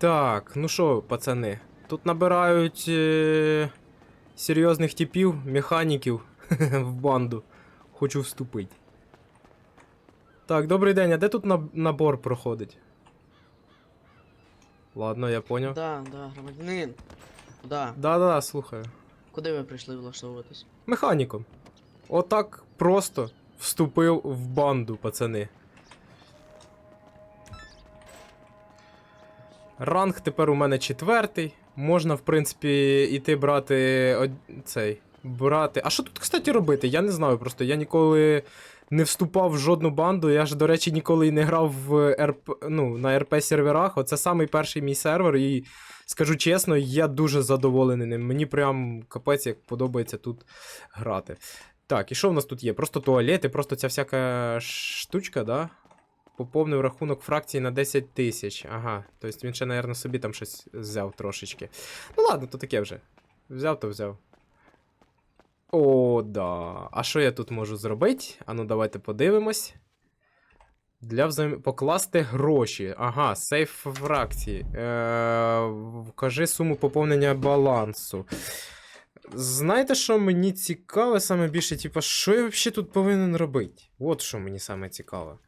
Так, ну що, пацани, тут набирають е- серйозних типів, механіків в банду. Хочу вступити. Так, добрий день, а де тут наб- набор проходить? Ладно, я поняв. Да, да, громадянин. Да. Да-да, слухаю. Куди ви прийшли влаштовуватись? Механіком. Отак просто вступив в банду, пацани. Ранг тепер у мене четвертий. Можна, в принципі, іти брати цей. Брати. А що тут, кстати, робити? Я не знаю просто. Я ніколи не вступав в жодну банду. Я ж, до речі, ніколи і не грав в РП, ну, на РП серверах. Оце самий перший мій сервер, і скажу чесно, я дуже задоволений ним. Мені прям капець як подобається тут грати. Так, і що в нас тут є? Просто туалети, просто ця всяка штучка, да? Поповнив рахунок фракції на 10 тисяч. Ага. Тобто він ще, напевно, собі там щось взяв трошечки. Ну ладно, то таке вже. Взяв, то взяв. О, да. А що я тут можу зробити? Ану, давайте подивимось. Для взаєм... Покласти гроші. Ага, сейф фракції. Е... Суму поповнення балансу. Знаєте, що мені цікаве саме більше? Типа, що я взагалі тут повинен робити? От що мені саме цікаво.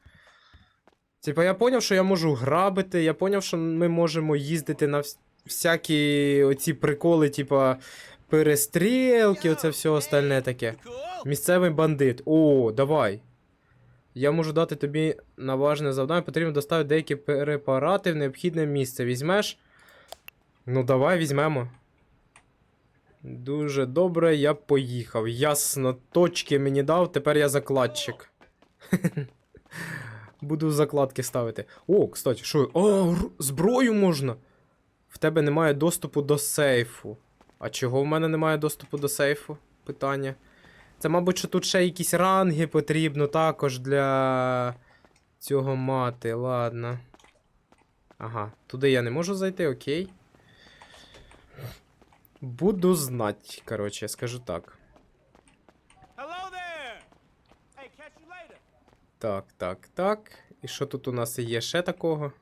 Типа, я поняв, що я можу грабити, я поняв, що ми можемо їздити на вс- всякі оці приколи, типа, перестрілки, оце все остальне таке. Місцевий бандит. О, давай. Я можу дати тобі наважне завдання. Потрібно доставити деякі препарати в необхідне місце. Візьмеш? Ну, давай візьмемо. Дуже добре, я поїхав. Ясно, точки мені дав, тепер я закладчик. Буду закладки ставити. О, кстати, що? О, зброю можна. В тебе немає доступу до сейфу. А чого в мене немає доступу до сейфу? Питання. Це, мабуть, що тут ще якісь ранги потрібно також для цього мати. Ладно. Ага, туди я не можу зайти, окей. Буду знать, коротше, я скажу так. Так, так, так. І що тут у нас є ще такого?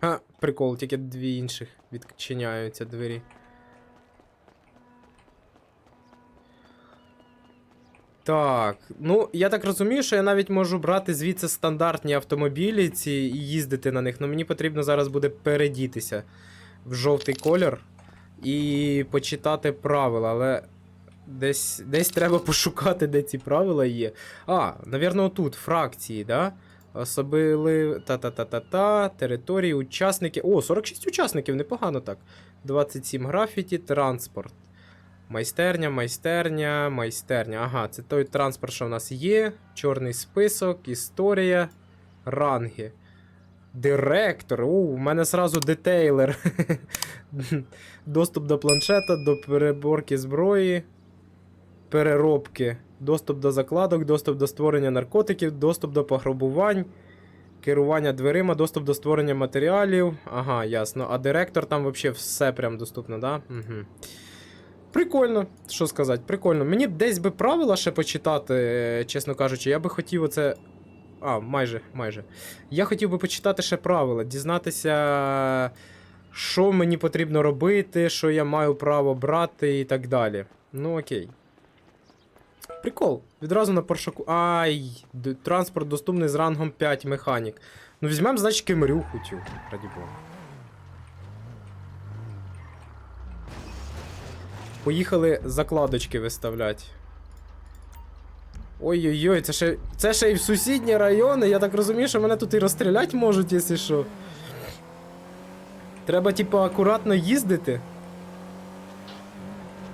А, прикол, тільки дві інших відчиняються двері. Так, ну я так розумію, що я навіть можу брати звідси стандартні автомобілі ці і їздити на них, але мені потрібно зараз буде передітися в жовтий колір і почитати правила, але десь, десь треба пошукати, де ці правила є. А, навірно, тут фракції, да? Особили та-та-та-та-та, території, учасники. О, 46 учасників, непогано так. 27 графіті, транспорт. Майстерня, майстерня, майстерня. Ага, це той транспорт, що в нас є. Чорний список, історія, ранги. Директор. У, у мене сразу детейлер. Доступ до планшета, до переборки зброї, переробки, доступ до закладок, доступ до створення наркотиків, доступ до пограбувань, керування дверима, доступ до створення матеріалів. Ага, ясно. А директор там взагалі все прям доступно, да? Угу. Прикольно, що сказати, прикольно. Мені десь би правила ще почитати, е, чесно кажучи, я би хотів оце. А, майже, майже. Я хотів би почитати ще правила, дізнатися, що мені потрібно робити, що я маю право брати і так далі. Ну окей. Прикол. Відразу на паршаку. Ай, транспорт доступний з рангом 5 механік. Ну візьмемо, значить, кемерюху цю, раді Бога. Поїхали закладочки виставляти. Ой-ой-ой, це ще, це ще і в сусідні райони. Я так розумію, що мене тут і розстріляти можуть, якщо що. Треба, типу, акуратно їздити.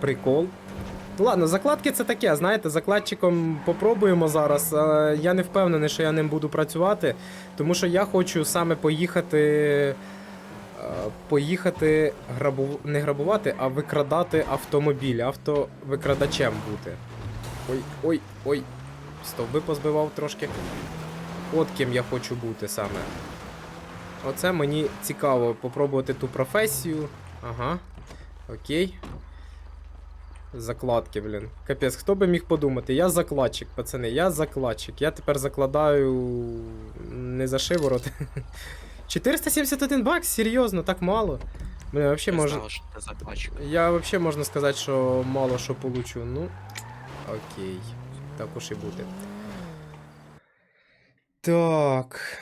Прикол. Ладно, закладки це таке, знаєте, закладчиком попробуємо зараз. Я не впевнений, що я ним буду працювати, тому що я хочу саме поїхати. Поїхати грабу... не грабувати, а викрадати автомобіль, автовикрадачем бути. Ой, ой, ой. Стовби позбивав трошки. От ким я хочу бути саме. Оце мені цікаво попробувати ту професію. Ага. Окей. Закладки, блін. Капець, хто би міг подумати? Я закладчик, пацани, я закладчик. Я тепер закладаю не за шиворот. 471 бакс? Серйозно, так мало. Блін, вообще Не знала, що ти закладчик. Я вообще можна сказати, що мало що получу. Ну. Окей. Так уж і буде. Так.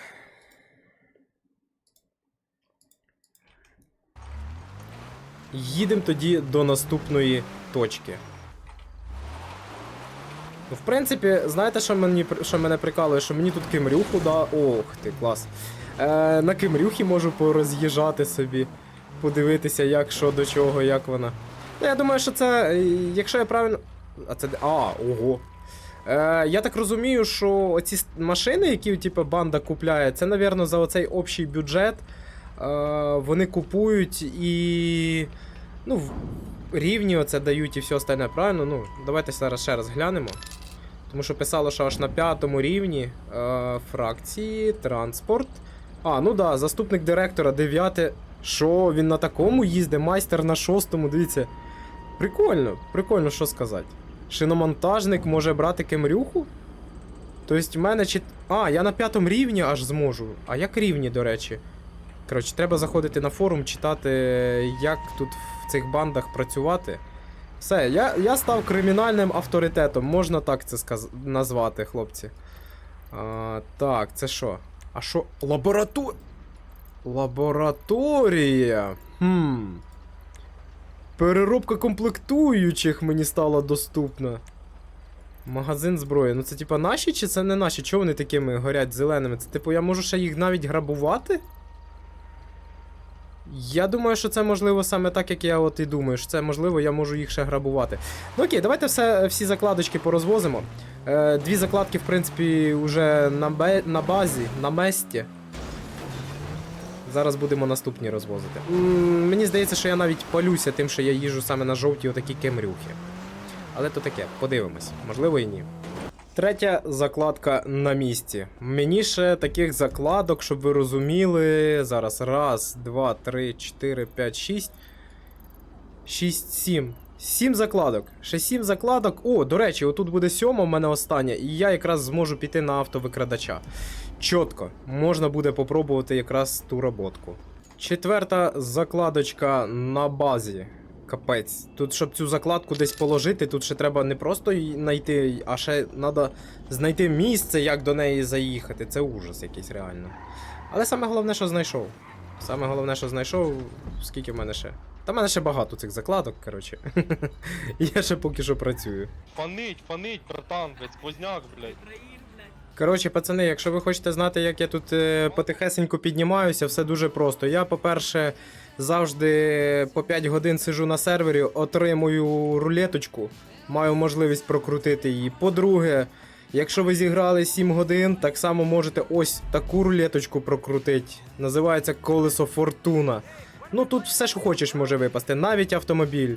Їдемо тоді до наступної точки. Ну, в принципі, знаєте, що, мені, що мене прикалує? Що мені тут кимрюху да. Ох ти, клас. Е, на кимрюхі можу пороз'їжджати собі, подивитися, як що до чого, як вона. Ну, я думаю, що це, е, якщо я правильно. А це. А, ого. Е, я так розумію, що оці машини, які типу, банда купляє, це, напевно, за оцей общий бюджет. Е, вони купують і. Ну, рівні оце дають і все остальне, правильно? Ну, давайте зараз ще раз глянемо. Тому що писало, що аж на п'ятому рівні е, фракції, транспорт. А, ну да, заступник директора, дев'яте. Що, він на такому їздить, майстер на шостому, дивіться. Прикольно, прикольно, що сказати. Шиномонтажник може брати кемрюху? Тобто в мене чи. А, я на п'ятому рівні аж зможу. А як рівні, до речі? Коротше, треба заходити на форум, читати, як тут в цих бандах працювати. Все, я, я став кримінальним авторитетом, можна так це сказ... назвати, хлопці. А, так, це що? А що? Лаборату... Лабораторія. Хм. Переробка комплектуючих мені стала доступна. Магазин зброї. Ну це типа наші чи це не наші? Чого вони такими горять зеленими? Це типу я можу ще їх навіть грабувати? Я думаю, що це можливо саме так, як я от і думаю, що це можливо, я можу їх ще грабувати. Ну окей, давайте все, всі закладочки порозвозимо. Е, дві закладки, в принципі, вже на, бе- на базі, на месті. Зараз будемо наступні розвозити. М, мені здається, що я навіть палюся тим, що я їжу саме на жовті отакі кемрюхи. Але то таке, подивимось, можливо і ні. Третя закладка на місці. Мені ще таких закладок, щоб ви розуміли. Зараз. Раз, два, три, чотири, п'ять, шість. Шість, сім. Сім закладок. Ще сім закладок. О, до речі, отут буде сьома в мене остання, і я якраз зможу піти на автовикрадача. Чітко, можна буде попробувати якраз ту роботку. Четверта закладочка на базі. Капець. Тут, щоб цю закладку десь положити, тут ще треба не просто її знайти, а ще треба знайти місце, як до неї заїхати. Це ужас якийсь реально. Але саме головне, що знайшов. Саме головне, що знайшов, скільки в мене ще. Та в мене ще багато цих закладок, коротше. Я ще поки що працюю. Фанить, фанить, братан, блядь, сквозняк, блядь. Коротше, пацани, якщо ви хочете знати, як я тут е, потихесеньку піднімаюся, все дуже просто. Я, по-перше, завжди по 5 годин сижу на сервері, отримую рулеточку, маю можливість прокрутити її. По-друге, якщо ви зіграли 7 годин, так само можете ось таку рулеточку прокрутити. Називається колесо Фортуна. Ну тут все, що хочеш, може випасти, навіть автомобіль.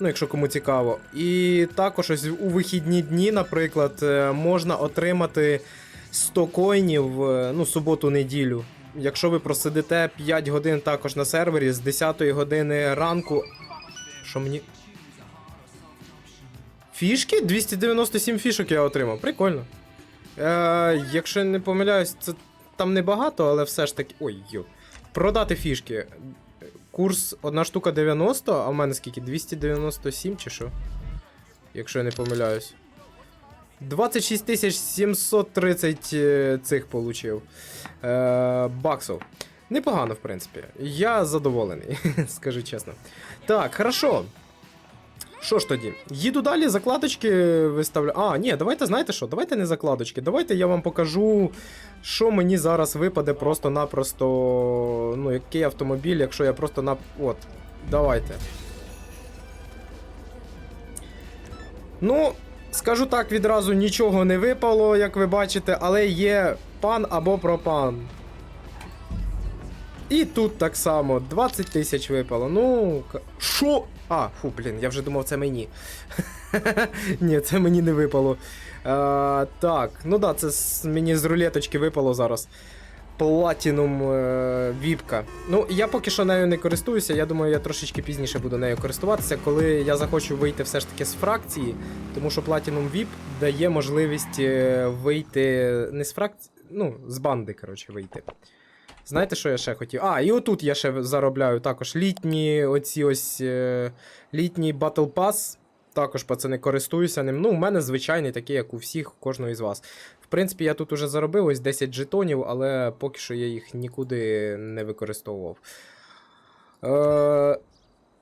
Ну, якщо кому цікаво. І також ось у вихідні дні, наприклад, е, можна отримати 100 коїнів е, ну, суботу-неділю. Якщо ви просидите 5 годин також на сервері з 10 години ранку. Що мені. Фішки? 297 фішок я отримав. Прикольно. Е, якщо не помиляюсь, це там небагато, але все ж таки. Ой, йо. Продати фішки. Курс одна штука 90, а в мене скільки? 297 чи що? Якщо я не помиляюсь. 26 730 е, цих получив. Е, баксів. Непогано, в принципі. Я задоволений, скажу чесно. Так, хорошо. Що ж тоді? Їду далі, закладочки виставляю. А, ні, давайте знаєте що? Давайте не закладочки. Давайте я вам покажу, що мені зараз випаде просто-напросто. Ну, який автомобіль, якщо я просто на. От, давайте. Ну, скажу так, відразу нічого не випало, як ви бачите, але є пан або пропан. І тут так само 20 тисяч випало. Ну. Що? А, фу, блін, я вже думав, це мені. Ні, це мені не випало. А, так, ну да, це мені з рулеточки випало зараз. Platinum е. Ну, я поки що нею не користуюся. Я думаю, я трошечки пізніше буду нею користуватися, коли я захочу вийти все ж таки з фракції, тому що Platinum VIP дає можливість е, вийти не з фракції, ну, з банди, коротше, вийти. Знаєте, що я ще хотів? А, і отут я ще заробляю також літні оці ось е, літній Battle Pass. Також, пацани, користуюся ним. Ну, у мене звичайний, такий, як у всіх, у кожного із вас. Принципі, я тут уже заробив ось 10 жетонів, але поки що я їх нікуди не використовував. Е,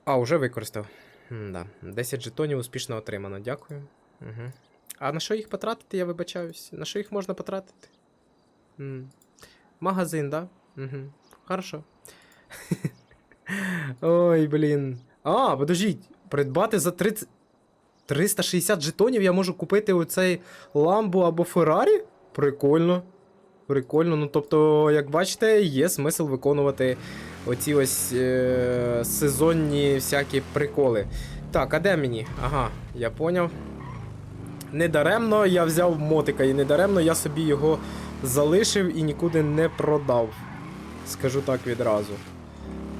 а, вже використав. Да. 10 жетонів успішно отримано, дякую. Угу. А на що їх потратити, я вибачаюсь. На що їх можна потратити? М. Магазин, да? Угу. Хорошо. Ой, блін. А, подождіть. Придбати за 30... 360 жетонів я можу купити оцей Ламбо або Феррарі? Прикольно. Прикольно. Ну, тобто, як бачите, є смисл виконувати оці ось е- сезонні всякі приколи. Так, а де мені? Ага, я поняв. Недаремно я взяв мотика, і недаремно я собі його залишив і нікуди не продав. Скажу так відразу.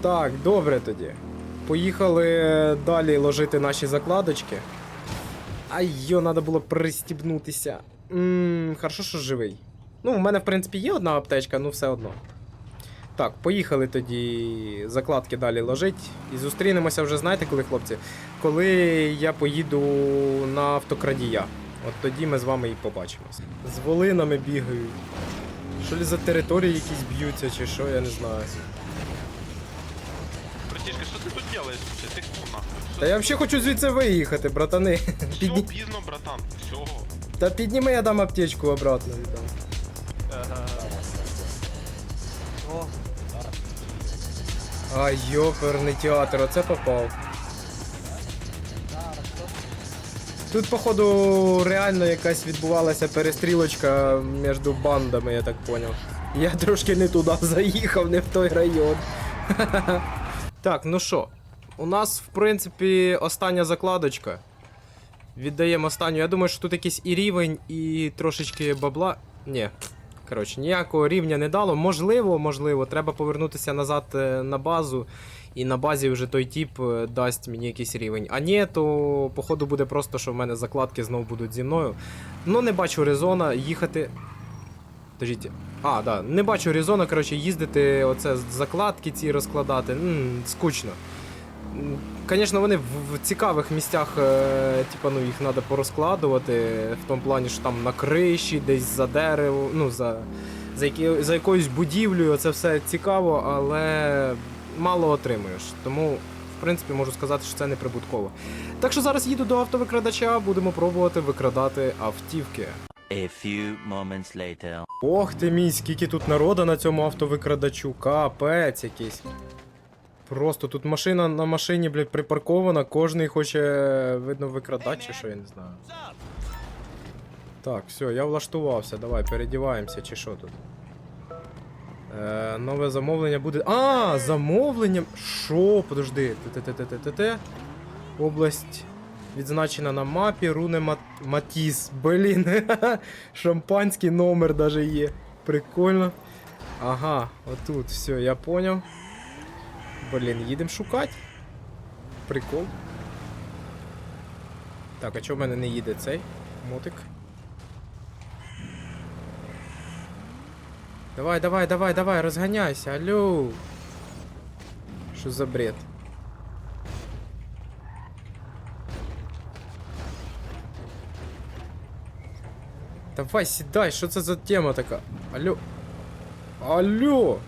Так, добре тоді. Поїхали далі ложити наші закладочки. Ай, йо, треба було пристібнутися. Ммм, хорошо, що живий. Ну, у мене, в принципі, є одна аптечка, ну все одно. Так, поїхали тоді закладки далі ложить. І зустрінемося вже, знаєте, коли, хлопці? Коли я поїду на автокрадія. От тоді ми з вами і побачимось. З волинами бігають. Що ли за території якісь б'ються, чи що, я не знаю. Братишка, что ты тут делаешь вообще? Та я взагалі хочу звідси виїхати, братани. Все Підні... пізно, братан. Все. Та підніми, я дам аптечку обратно віддам. О, А, йоперний театр, оце попав. Тут, походу, реально якась відбувалася перестрілочка між бандами, я так поняв. Я трошки не туди заїхав, не в той район. так, ну що, у нас, в принципі, остання закладочка. Віддаємо останню. Я думаю, що тут якийсь і рівень, і трошечки бабла. Ні. Коротше, ніякого рівня не дало. Можливо, можливо, треба повернутися назад е, на базу, і на базі вже той тип е, дасть мені якийсь рівень. А ні, то походу буде просто, що в мене закладки знову будуть зі мною. Ну, не бачу резона їхати. Подождіть. А, да, не бачу резона, коротше, їздити, оце закладки ці розкладати. М, скучно. Звісно, вони в, в цікавих місцях, е, типа, ну, їх треба порозкладувати, в тому плані, що там на криші, десь за дерево, ну, за, за, які, за якоюсь будівлею, це все цікаво, але мало отримуєш. Тому, в принципі, можу сказати, що це не прибутково. Так що зараз їду до автовикрадача, будемо пробувати викрадати автівки. A few moments later. Ох ти мій, скільки тут народу на цьому автовикрадачу, капець якийсь. Просто тут машина на машині, блядь, припаркована, кожний хоче, видно, викрадати чи що, я не знаю. Так, все, я влаштувався, давай, передіваємося, чи що тут. Е, нове замовлення буде. А, замовлення. Що? Подожди. Те-те-те-те-те-те. Область відзначена на мапі. Руне Мат... Матіс. Блін. Шампанський номер даже є. Прикольно. Ага, отут, все, я понял. Блін, їдемо шукати. Прикол. Так, а чого в мене не їде цей мотик? Давай, давай, давай, давай, розганяйся, алло. Що за бред? Давай, сідай, що це за тема така? Алло. Алло!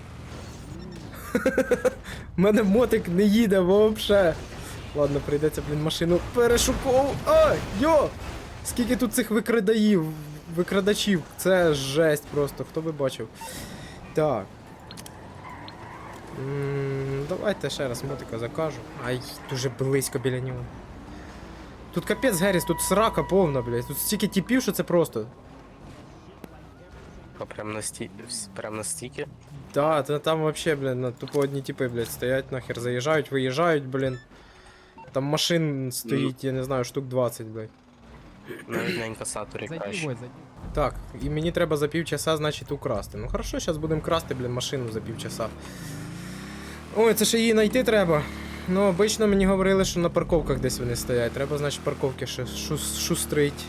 У мене мотик не їде вообще. Ладно, прийдеться, блін, машину перешукову. А, йо! Скільки тут цих викрадаїв, викрадачів. Це жесть просто, хто би бачив. Так. М, Давайте ще раз мотика закажу. Ай, дуже близько біля нього. Тут капець Геріс, тут срака повна, блядь. Тут стільки тіпів, що це просто. А прям на сті... прям на стіки? Да, та там вообще, блін, на тупо одні типи, блядь, стоять нахер, заїжджають, виїжджають, блін. Там машин стоїть, я не знаю, штук 20, блядь. Навіть на інкасаторі краще. Так, і мені треба за півчаса, значить, украсти. Ну хорошо, зараз будемо красти, блін, машину за півчаса. Ой, це ще її знайти треба. Ну, обично мені говорили, що на парковках десь вони стоять. Треба, значить, парковки ще шус- шустрить.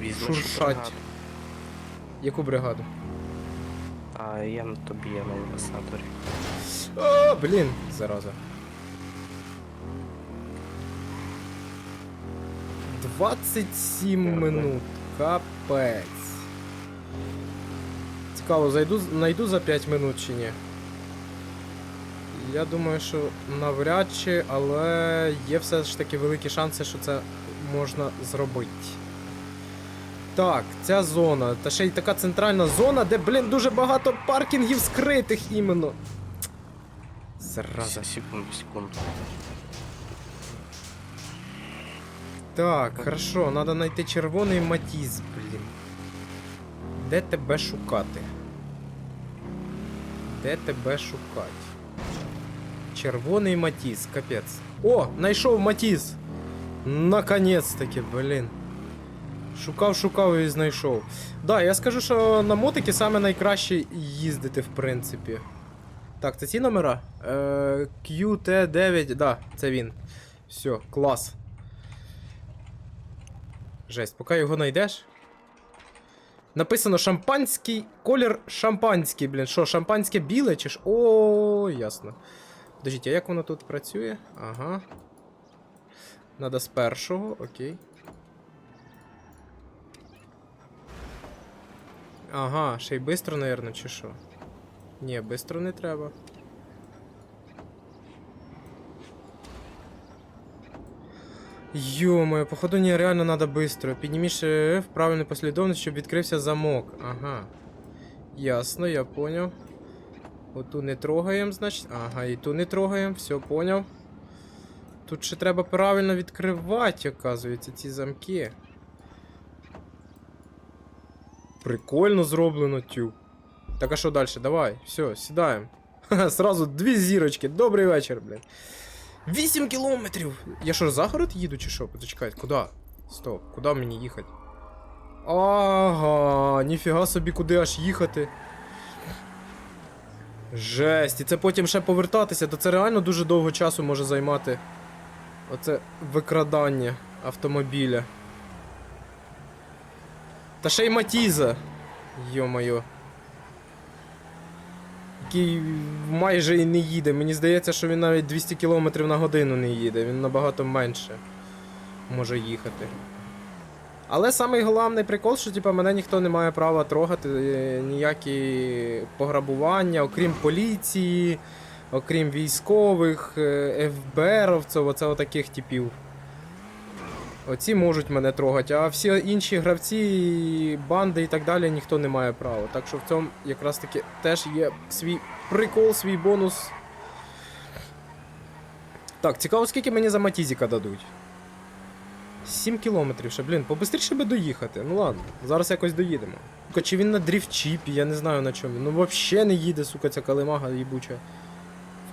Візьмеш Шуршать. Яку бригаду? А я на тобі, я на інкасаторі. О, блін, зараза. 27 минут. Капець. Цікаво, зайду, найду за 5 минут чи ні. Я думаю, що навряд чи, але є все ж таки великі шанси, що це можна зробити. Так, ця зона. Та ще й така центральна зона, де, блін, дуже багато паркінгів скритих іменно. Зараза. Секунду, секунду. Так, хорошо, надо знайти червоний матіз, блін. Де тебе шукати? Де тебе шукати? Червоний матіз, капець. О, знайшов матіз! Наконець-таки, блін. Шукав, шукав і знайшов. Да, я скажу, що на мотики саме найкраще їздити, в принципі. Так, це ці номера? Е, QT9, да, це він. Все, клас. Жесть, поки його знайдеш. Написано шампанський колір шампанський, блін. Що, шампанське біле чи ж? О, ясно. Подождіть, а як воно тут працює? Ага. Надо з першого, окей. Ага, ще й бистро, наверное, чи що? Ні, бистро не треба. Ё-моё, походу не реально надо быстро. Підніміш F в правильну послідовність, щоб відкрився замок. Ага. Ясно, я понял. Оту не трогаємо, значить. Ага, і ту не трогаємо, все понял. Тут ще треба правильно відкривати, оказується, ці замки. Прикольно зроблено, тю. Так а що далі? Давай, все, сідаємо. Ха-ха, Сразу дві зірочки. Добрий вечір, блядь. 8 кілометрів! Я що, за город їду чи що? Почекайте, куди? Стоп, куди мені їхати? Ага, ніфіга собі, куди аж їхати. Жесть, і це потім ще повертатися, то це реально дуже довго часу може займати. Оце викрадання автомобіля. Та ще й Матіза. Йо-моє. Який майже і не їде. Мені здається, що він навіть 200 км на годину не їде, він набагато менше може їхати. Але самий головний прикол, що типу, мене ніхто не має права трогати е, ніякі пограбування, окрім поліції, окрім військових, е, ФБРовців, оце отаких типів. Оці можуть мене трогати, а всі інші гравці, банди і так далі ніхто не має права. Так що в цьому якраз таки теж є свій прикол, свій бонус. Так, цікаво, скільки мені за Матізіка дадуть. 7 кілометрів ще, блін, побистріше би доїхати. Ну ладно, зараз якось доїдемо. Сука, чи він на дріфчіпі, я не знаю на чому. Ну взагалі не їде, сука, ця калимага їбуча.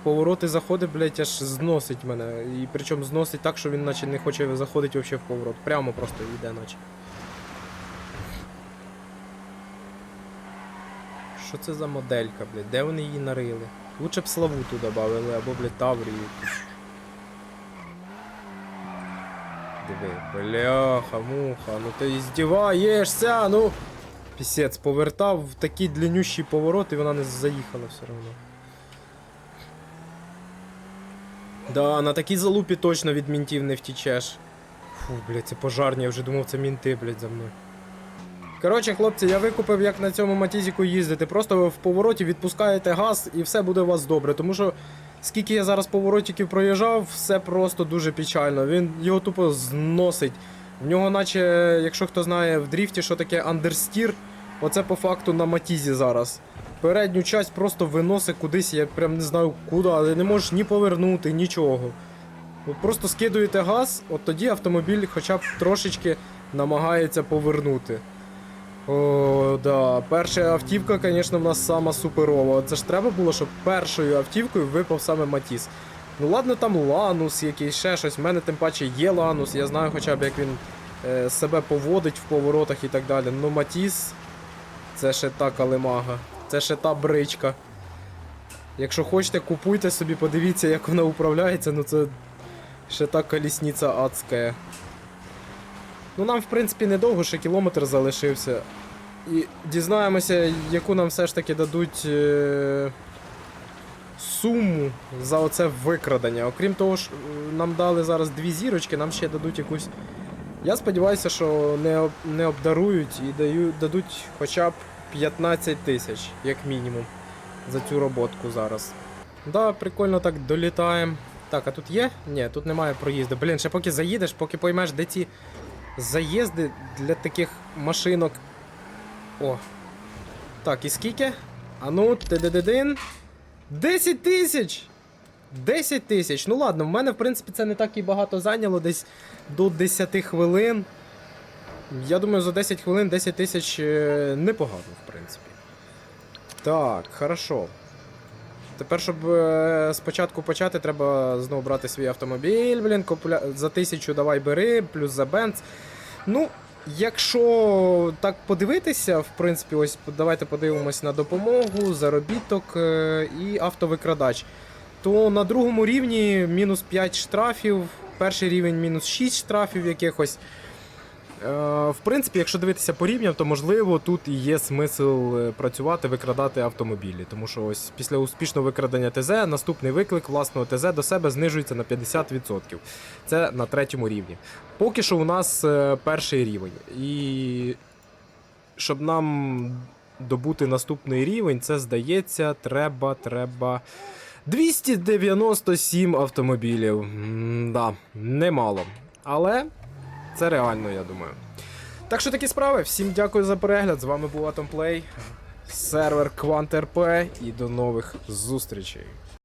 Повороти заходить, блядь, аж зносить мене. І причому зносить так, що він наче не хоче заходити взагалі в поворот. Прямо просто йде, наче. Що це за моделька, блядь? Де вони її нарили? Лучше б Славуту додавали, або, блядь, Таврію. Диви, бляха, муха, ну ти здіваєшся, ну. Пісець, повертав в такий длиннющий поворот, і вона не заїхала все одно. Да, на такій залупі точно від мінтів не втічеш. Фу, блядь, це пожарні, я вже думав, це мінти, блядь, за мною. Коротше, хлопці, я викупив, як на цьому матізіку їздити. Просто в повороті відпускаєте газ і все буде у вас добре. Тому що скільки я зараз поворотиків проїжджав, все просто дуже печально. Він його тупо зносить. В нього, наче, якщо хто знає в дріфті, що таке андерстір, оце по факту на матізі зараз. Передню часть просто виносить кудись, я прям не знаю куди, але не можеш ні повернути, нічого. Ви просто скидуєте газ, от тоді автомобіль хоча б трошечки намагається повернути. О, да. Перша автівка, звісно, в нас сама суперова. Це ж треба було, щоб першою автівкою випав саме Матіс. Ну ладно, там Ланус якийсь, ще щось. В мене тим паче є Ланус, я знаю хоча б як він е, себе поводить в поворотах і так далі. Ну Матіс це ще та калимага, це ще та бричка. Якщо хочете, купуйте собі, подивіться, як вона управляється, ну це ще та колісниця адська. Ну нам, в принципі, недовго, ще кілометр залишився. І дізнаємося, яку нам все ж таки дадуть е, суму за оце викрадення. Окрім того, ж, е, нам дали зараз дві зірочки, нам ще дадуть якусь. Я сподіваюся, що не, не обдарують і даю, дадуть хоча б 15 тисяч, як мінімум, за цю роботку зараз. Да, прикольно так долітаємо. Так, а тут є? Ні, тут немає проїзду. Блін, ще поки заїдеш, поки поймеш, де ті заїзди для таких машинок. О. Так, і скільки? А ну, ти-де-де-дин. 10 тисяч! 10 тисяч. Ну ладно, в мене, в принципі, це не так і багато зайняло, десь до 10 хвилин. Я думаю, за 10 хвилин 10 тисяч е, непогано, в принципі. Так, хорошо. Тепер, щоб е, спочатку почати, треба знову брати свій автомобіль, блін, купля... за тисячу давай бери, плюс за бенз. Ну, якщо так подивитися, в принципі, ось давайте подивимось на допомогу, заробіток е, і автовикрадач. То на другому рівні мінус 5 штрафів, перший рівень мінус 6 штрафів якихось. Е, В принципі, якщо дивитися по рівням, то можливо тут і є смисл е, працювати, викрадати автомобілі. Тому що ось після успішного викрадення ТЗ наступний виклик власного ТЗ до себе знижується на 50%. Це на третьому рівні. Поки що у нас е, перший рівень. І щоб нам добути наступний рівень, це здається, треба, треба. 297 автомобілів. М-да, немало. Але це реально, я думаю. Так що такі справи. Всім дякую за перегляд. З вами був Atomplay, сервер QuantRP і до нових зустрічей.